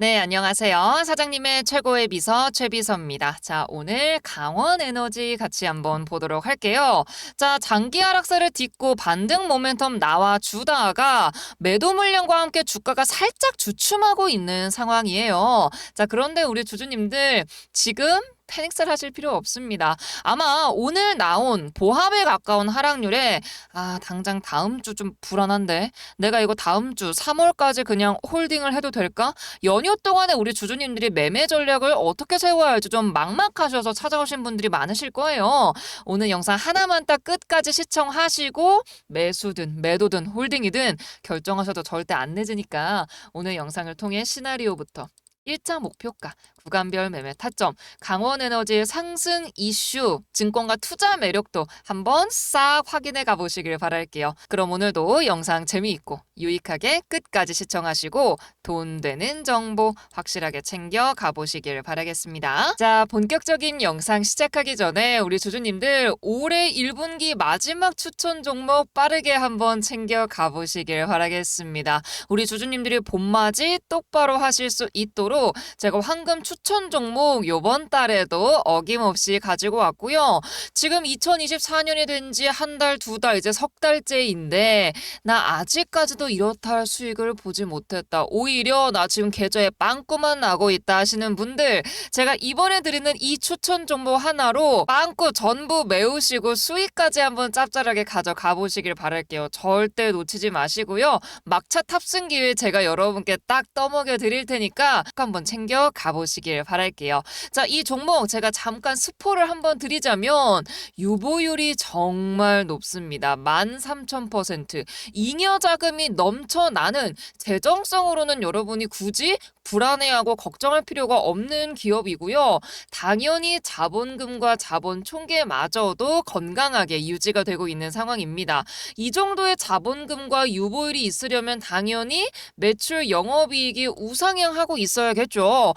네, 안녕하세요. 사장님의 최고의 비서 최비서입니다. 자, 오늘 강원 에너지 같이 한번 보도록 할게요. 자, 장기 하락세를 딛고 반등 모멘텀 나와 주다가 매도 물량과 함께 주가가 살짝 주춤하고 있는 상황이에요. 자, 그런데 우리 주주님들 지금 패닉셀 하실 필요 없습니다. 아마 오늘 나온 보합에 가까운 하락률에 아, 당장 다음 주 좀 불안한데 내가 이거 다음 주 3월까지 그냥 홀딩을 해도 될까? 연휴 동안에 우리 주주님들이 매매 전략을 어떻게 세워야 할지 좀 막막하셔서 찾아오신 분들이 많으실 거예요. 오늘 영상 하나만 딱 끝까지 시청하시고 매수든 매도든 홀딩이든 결정하셔도 절대 안 늦으니까 오늘 영상을 통해 시나리오부터 1차 목표가, 구간별 매매 타점, 강원에너지의 상승 이슈, 증권과 투자 매력도 한번 싹 확인해 가보시길 바랄게요. 그럼 오늘도 영상 재미있고 유익하게 끝까지 시청하시고 돈 되는 정보 확실하게 챙겨 가보시길 바라겠습니다. 자, 본격적인 영상 시작하기 전에 우리 주주님들 올해 1분기 마지막 추천 종목 빠르게 한번 챙겨 가보시길 바라겠습니다. 우리 주주님들이 봄맞이 똑바로 하실 수 있도록 제가 황금 추천 종목 요번 달에도 어김없이 가지고 왔고요. 지금 2024년이 된 지 한 달, 두 달, 이제 석 달째인데 나 아직까지도 이렇다 할 수익을 보지 못했다. 오히려 나 지금 계좌에 빵꾸만 나고 있다 하시는 분들 제가 이번에 드리는 이 추천 정보 하나로 빵꾸 전부 메우시고 수익까지 한번 짭짤하게 가져가 보시길 바랄게요. 절대 놓치지 마시고요. 막차 탑승 기회 제가 여러분께 딱 떠먹여 드릴 테니까 한번 챙겨 가보시 길 바랄게요. 자, 이 종목 제가 잠깐 스포를 한번 드리자면 유보율이 정말 높습니다. 13,000%. 잉여 자금이 넘쳐나는 재정성으로는 여러분이 굳이 불안해하고 걱정할 필요가 없는 기업이고요. 당연히 자본금과 자본 총계마저도 건강하게 유지가 되고 있는 상황입니다. 이 정도의 자본금과 유보율이 있으려면 당연히 매출 영업이익이 우상향하고 있어야겠죠.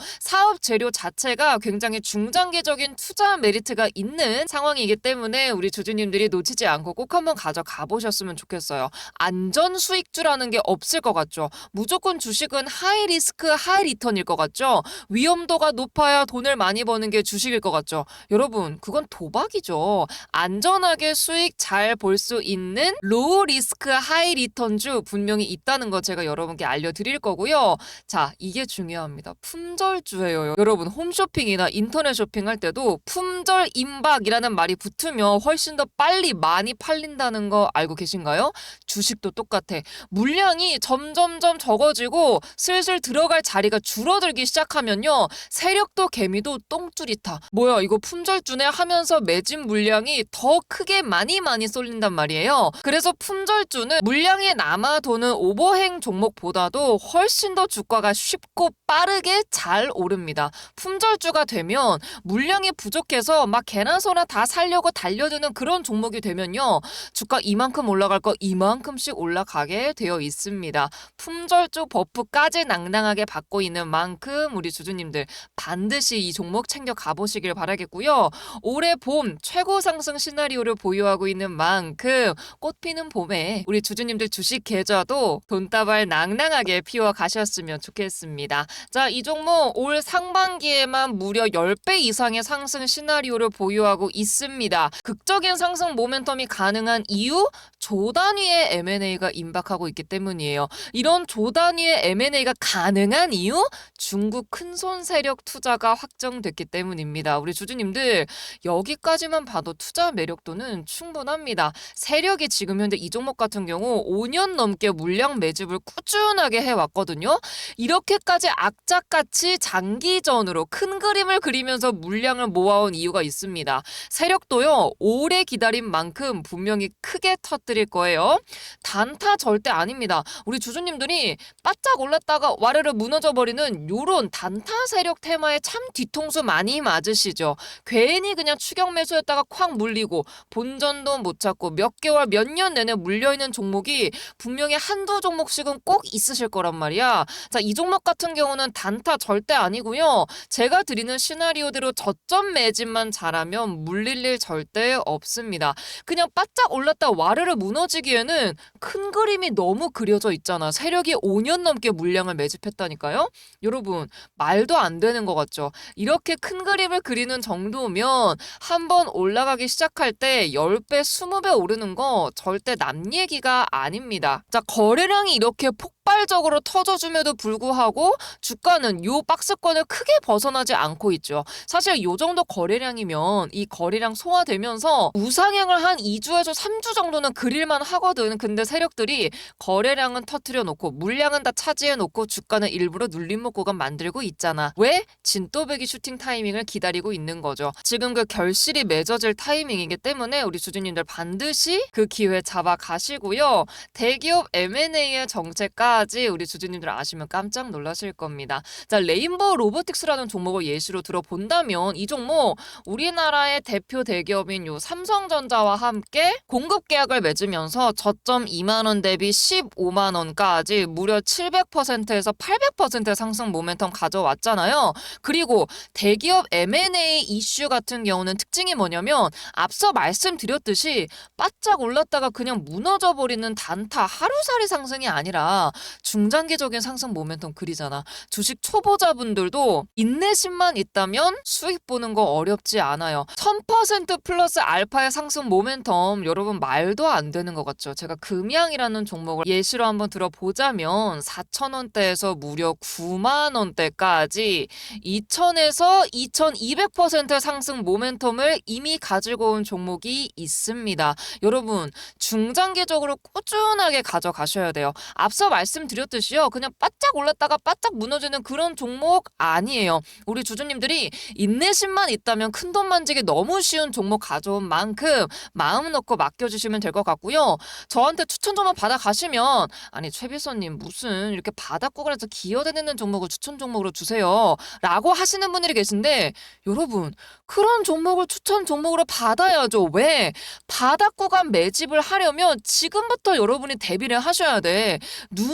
사업 재료 자체가 굉장히 중장기적인 투자 메리트가 있는 상황이기 때문에 우리 주주님들이 놓치지 않고 꼭 한번 가져가 보셨으면 좋겠어요. 안전 수익주라는 게 없을 것 같죠. 무조건 주식은 하이 리스크 하이 리턴일 것 같죠. 위험도가 높아야 돈을 많이 버는 게 주식일 것 같죠. 여러분, 그건 도박이죠. 안전하게 수익 잘 볼 수 있는 로우 리스크 하이 리턴주 분명히 있다는 거 제가 여러분께 알려드릴 거고요. 자, 이게 중요합니다. 품절주예요. 여러분, 홈쇼핑이나 인터넷 쇼핑할 때도 품절 임박이라는 말이 붙으면 훨씬 더 빨리 많이 팔린다는 거 알고 계신가요? 주식도 똑같아. 물량이 점점점 적어지고 슬슬 들어갈 자리가 줄어들기 시작하면요. 세력도 개미도 똥줄이 타. 뭐야 이거 품절주네 하면서 매진 물량이 더 크게 많이 많이 쏠린단 말이에요. 그래서 품절주는 물량이 남아도는 오버행 종목보다도 훨씬 더 주가가 쉽고 빠르게 잘 오릅니다. 품절주가 되면 물량이 부족해서 막 개나 소나 다 살려고 달려드는 그런 종목이 되면요. 주가 이만큼 올라갈 거 이만큼씩 올라가게 되어 있습니다. 품절주 버프까지 낭낭하게 받고 있는 만큼 우리 주주님들 반드시 이 종목 챙겨 가보시길 바라겠고요. 올해 봄 최고 상승 시나리오를 보유하고 있는 만큼 꽃피는 봄에 우리 주주님들 주식 계좌도 돈다발 낭낭하게 피워 가셨으면 좋겠습니다. 자, 이 종목 올 상 반기에만 무려 10배 이상의 상승 시나리오를 보유하고 있습니다. 극적인 상승 모멘텀이 가능한 이유? 조 단위의 M&A가 임박하고 있기 때문이에요. 이런 조 단위의 M&A가 가능한 이유? 중국 큰손 세력 투자가 확정됐기 때문입니다. 우리 주주님들 여기까지만 봐도 투자 매력도는 충분합니다. 세력이 지금 현재 이 종목 같은 경우 5년 넘게 물량 매집을 꾸준하게 해왔거든요. 이렇게까지 악착같이 장기 전으로 큰 그림을 그리면서 물량을 모아온 이유가 있습니다. 세력도요, 오래 기다린 만큼 분명히 크게 터뜨릴 거예요. 단타 절대 아닙니다. 우리 주주님들이 바짝 올랐다가 와르르 무너져 버리는 요런 단타 세력 테마에 참 뒤통수 많이 맞으시죠. 괜히 그냥 추격 매수였다가 콱 물리고 본전도 못 찾고 몇 개월 몇 년 내내 물려 있는 종목이 분명히 한두 종목씩은 꼭 있으실 거란 말이야. 자, 이 종목 같은 경우는 단타 절대 아니고요. 때는요. 제가 드리는 시나리오대로 저점 매집만 잘하면 물릴 일 절대 없습니다. 그냥 바짝 올랐다 와르르 무너지기에는 큰 그림이 너무 그려져 있잖아. 세력이 5년 넘게 물량을 매집했다니까요. 여러분 말도 안 되는 것 같죠. 이렇게 큰 그림을 그리는 정도면 한번 올라가기 시작할 때 10배, 20배 오르는 거 절대 남 얘기가 아닙니다. 자, 거래량이 이렇게 폭 발적으로 터져줌에도 불구하고 주가는 요 박스권을 크게 벗어나지 않고 있죠. 사실 요 정도 거래량이면 이 거래량 소화되면서 우상향을 한 2주에서 3주 정도는 그릴만 하거든. 근데 세력들이 거래량은 터트려 놓고 물량은 다 차지해 놓고 주가는 일부러 눌림목 구간 만들고 있잖아. 왜? 진또배기 슈팅 타이밍을 기다리고 있는 거죠. 지금 그 결실이 맺어질 타이밍이기 때문에 우리 주주님들 반드시 그 기회 잡아 가시고요. 대기업 M&A의 정 체까지 우리 주주님들 아시면 깜짝 놀라실 겁니다. 자, 레인보우 로보틱스라는 종목을 예시로 들어본다면 이 종목 우리나라의 대표 대기업인 요 삼성전자와 함께 공급 계약을 맺으면서 저점 2만 원 대비 15만 원까지 무려 700%에서 800% 상승 모멘텀 가져왔잖아요. 그리고 대기업 M&A 이슈 같은 경우는 특징이 뭐냐면 앞서 말씀드렸듯이 바짝 올랐다가 그냥 무너져 버리는 단타 하루살이 상승이 아니라 중장기적인 상승 모멘텀 그리잖아. 주식 초보자분들도 인내심만 있다면 수익 보는 거 어렵지 않아요. 1000% 플러스 알파의 상승 모멘텀 여러분 말도 안 되는 것 같죠. 제가 금양이라는 종목을 예시로 한번 들어보자면 4,000원대에서 무려 9만 원대까지 2,000에서 2,200% 상승 모멘텀을 이미 가지고 온 종목이 있습니다. 여러분 중장기적으로 꾸준하게 가져가셔야 돼요. 앞서 말씀 드렸듯이요. 그냥 바짝 올랐다가 바짝 무너지는 그런 종목 아니에요. 우리 주주님들이 인내심만 있다면 큰돈 만지기 너무 쉬운 종목 가져온 만큼 마음 놓고 맡겨주시면 될 것 같고요. 저한테 추천 종목 받아 가시면 아니 최비서님 무슨 이렇게 바닥구간에서 기어다니는 종목을 추천 종목으로 주세요. 라고 하시는 분들이 계신데 여러분 그런 종목을 추천 종목으로 받아야죠. 왜? 바닥 구간 매집을 하려면 지금부터 여러분이 대비를 하셔야 돼.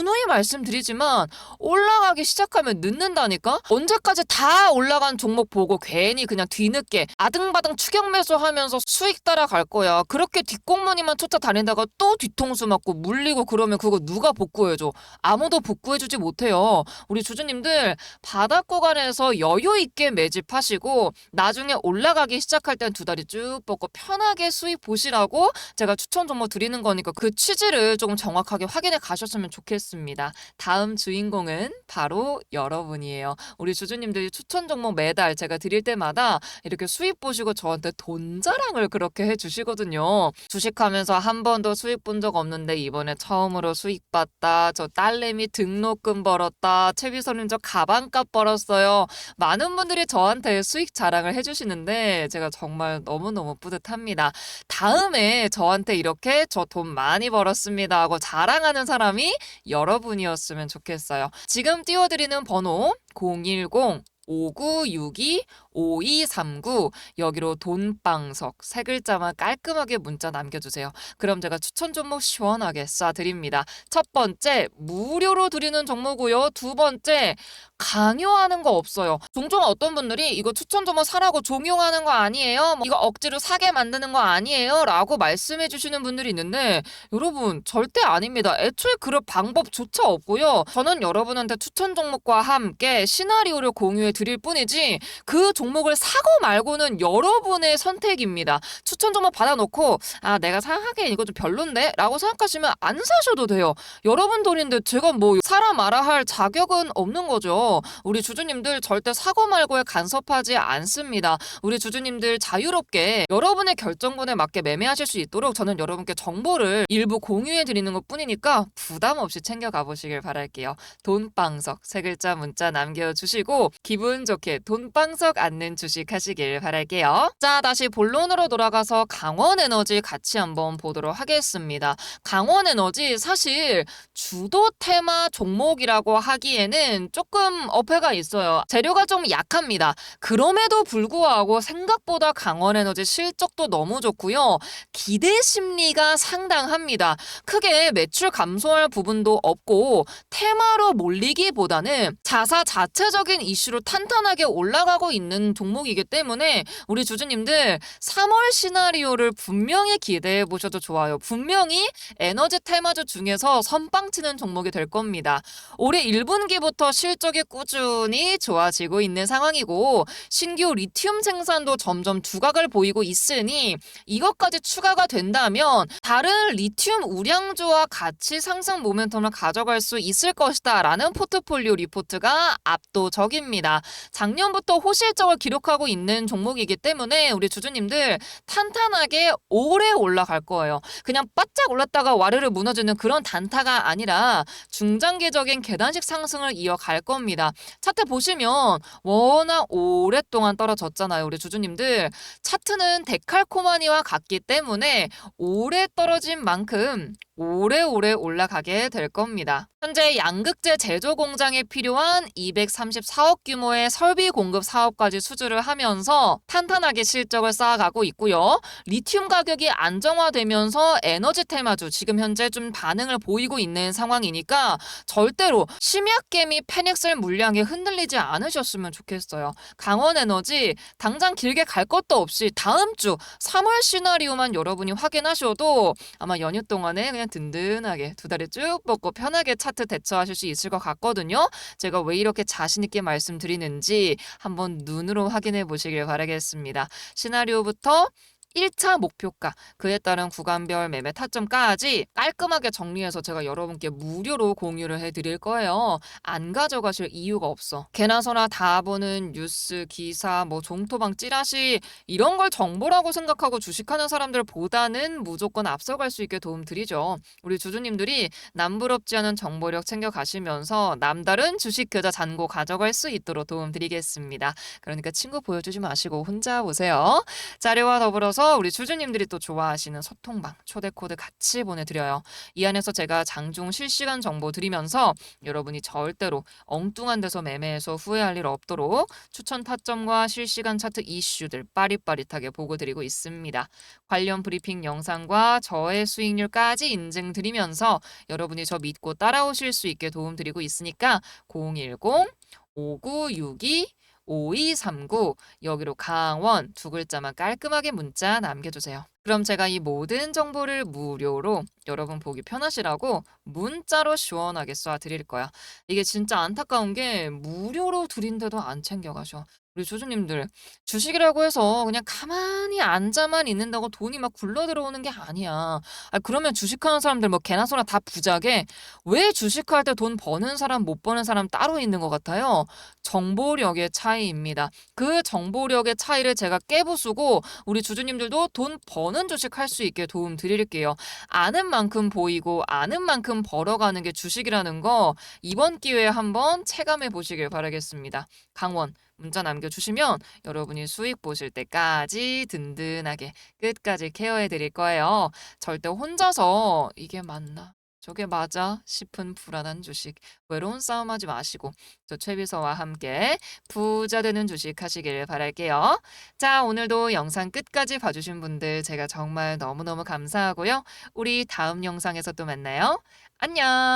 누누이 말씀드리지만 올라가기 시작하면 늦는다니까? 언제까지 다 올라간 종목 보고 괜히 그냥 뒤늦게 아등바등 추격 매수하면서 수익 따라갈 거야. 그렇게 뒷공무니만 쫓아다니다가 또 뒤통수 맞고 물리고 그러면 그거 누가 복구해줘? 아무도 복구해주지 못해요. 우리 주주님들 바닥 구간에서 여유 있게 매집하시고 나중에 올라가기 시작할 땐 두 다리 쭉 뻗고 편하게 수익 보시라고 제가 추천 종목 드리는 거니까 그 취지를 조금 정확하게 확인해 가셨으면 좋겠습니다. 다음 주인공은 바로 여러분이에요. 우리 주주님들이 추천 종목 매달 제가 드릴 때마다 이렇게 수익 보시고 저한테 돈 자랑을 그렇게 해 주시거든요. 주식하면서 한 번도 수익 본 적 없는데 이번에 처음으로 수익 봤다. 저 딸내미 등록금 벌었다. 최비서님 저 가방값 벌었어요. 많은 분들이 저한테 수익 자랑을 해주시는데 제가 정말 너무너무 뿌듯합니다. 다음에 저한테 이렇게 저 돈 많이 벌었습니다 하고 자랑하는 사람이 여러 분이었으면 좋겠어요. 지금 띄워드리는 번호 010 5962 5239 여기로 돈방석 세 글자만 깔끔하게 문자 남겨주세요. 그럼 제가 추천 종목 시원하게 쏴드립니다. 첫 번째 무료로 드리는 종목고요. 두 번째 강요하는 거 없어요. 종종 어떤 분들이 이거 추천 종목 사라고 종용하는 거 아니에요? 뭐 이거 억지로 사게 만드는 거 아니에요? 라고 말씀해 주시는 분들이 있는데 여러분 절대 아닙니다. 애초에 그럴 방법조차 없고요. 저는 여러분한테 추천 종목과 함께 시나리오를 공유해 드릴 뿐이지 그 종목 을 사고 말고는 여러분의 선택입니다. 추천 종목 받아놓고 아 내가 사하기엔 이거 좀 별론데? 라고 생각하시면 안 사셔도 돼요. 여러분 돈인데 제가 뭐 사라 마라 할 자격은 없는 거죠. 우리 주주님들 절대 사고 말고에 간섭하지 않습니다. 우리 주주님들 자유롭게 여러분의 결정권에 맞게 매매하실 수 있도록 저는 여러분께 정보를 일부 공유해 드리는 것 뿐이니까 부담 없이 챙겨가 보시길 바랄게요. 돈방석 세 글자 문자 남겨주시고 기분 좋게 돈방석 않는 주식 하시길 바랄게요. 자, 다시 본론으로 돌아가서 강원 에너지 같이 한번 보도록 하겠습니다. 강원 에너지 사실 주도 테마 종목이라고 하기에는 조금 어폐가 있어요. 재료가 좀 약합니다. 그럼에도 불구하고 생각보다 강원 에너지 실적도 너무 좋고요. 기대 심리가 상당합니다. 크게 매출 감소할 부분도 없고 테마로 몰리기보다는 자사 자체적인 이슈로 탄탄하게 올라가고 있는 종목이기 때문에 우리 주주님들 3월 시나리오를 분명히 기대해 보셔도 좋아요. 분명히 에너지 테마주 중에서 선빵치는 종목이 될 겁니다. 올해 1분기부터 실적이 꾸준히 좋아지고 있는 상황이고 신규 리튬 생산도 점점 두각을 보이고 있으니 이것까지 추가가 된다면 다른 리튬 우량주와 같이 상승 모멘텀을 가져갈 수 있을 것이다 라는 포트폴리오 리포트가 압도적입니다. 작년부터 호실적 을 기록하고 있는 종목이기 때문에 우리 주주님들 탄탄하게 오래 올라갈 거예요. 그냥 바짝 올랐다가 와르르 무너지는 그런 단타가 아니라 중장기적인 계단식 상승을 이어갈 겁니다. 차트 보시면 워낙 오랫동안 떨어졌잖아요. 우리 주주님들. 차트는 데칼코마니와 같기 때문에 오래 떨어진 만큼 오래오래 올라가게 될 겁니다. 현재 양극재 제조 공장에 필요한 234억 규모의 설비 공급 사업까지 수주를 하면서 탄탄하게 실적을 쌓아가고 있고요. 리튬 가격이 안정화되면서 에너지 테마주 지금 현재 좀 반응을 보이고 있는 상황이니까 절대로 심약개미 페닉셀 물량에 흔들리지 않으셨으면 좋겠어요. 강원 에너지 당장 길게 갈 것도 없이 다음 주 3월 시나리오만 여러분이 확인하셔도 아마 연휴 동안에 그냥 든든하게 두 다리 쭉 뻗고 편하게 차트 대처하실 수 있을 것 같거든요. 제가 왜 이렇게 자신 있게 말씀드리는지 한번 눈으로 확인해 보시길 바라겠습니다. 시나리오부터 1차 목표가, 그에 따른 구간별 매매 타점까지 깔끔하게 정리해서 제가 여러분께 무료로 공유를 해드릴 거예요. 안 가져가실 이유가 없어. 개나소나 다 보는 뉴스, 기사, 뭐 종토방 찌라시 이런 걸 정보라고 생각하고 주식하는 사람들보다는 무조건 앞서갈 수 있게 도움드리죠. 우리 주주님들이 남부럽지 않은 정보력 챙겨가시면서 남다른 주식 계좌 잔고 가져갈 수 있도록 도움드리겠습니다. 그러니까 친구 보여주지 마시고 혼자 보세요. 자료와 더불어서 우리 주주님들이 또 좋아하시는 소통방 초대 코드 같이 보내드려요. 이 안에서 제가 장중 실시간 정보 드리면서 여러분이 절대로 엉뚱한 데서 매매해서 후회할 일 없도록 추천 타점과 실시간 차트 이슈들 빠릿빠릿하게 보고 드리고 있습니다. 관련 브리핑 영상과 저의 수익률까지 인증 드리면서 여러분이 저 믿고 따라오실 수 있게 도움 드리고 있으니까 010 5962 5239 여기로 강원 두 글자만 깔끔하게 문자 남겨주세요. 그럼 제가 이 모든 정보를 무료로 여러분 보기 편하시라고 문자로 시원하게 쏴 드릴 거야. 이게 진짜 안타까운 게 무료로 드린데도 안 챙겨가셔. 우리 주주님들 주식이라고 해서 그냥 가만히 앉아만 있는다고 돈이 막 굴러 들어오는 게 아니야. 아, 그러면 주식하는 사람들 뭐 개나 소나 다 부자게 왜 주식할 때 돈 버는 사람 못 버는 사람 따로 있는 것 같아요? 정보력의 차이입니다. 그 정보력의 차이를 제가 깨부수고 우리 주주님들도 돈 버는 주식 할 수 있게 도움 드릴게요. 아는 만큼 보이고 아는 만큼 벌어가는 게 주식이라는 거 이번 기회에 한번 체감해 보시길 바라겠습니다. 강원 문자 남겨주시면 여러분이 수익 보실 때까지 든든하게 끝까지 케어해 드릴 거예요. 절대 혼자서 이게 맞나? 저게 맞아? 싶은 불안한 주식, 외로운 싸움 하지 마시고, 저 최비서와 함께 부자 되는 주식 하시길 바랄게요. 자, 오늘도 영상 끝까지 봐주신 분들 제가 정말 너무너무 감사하고요. 우리 다음 영상에서 또 만나요. 안녕!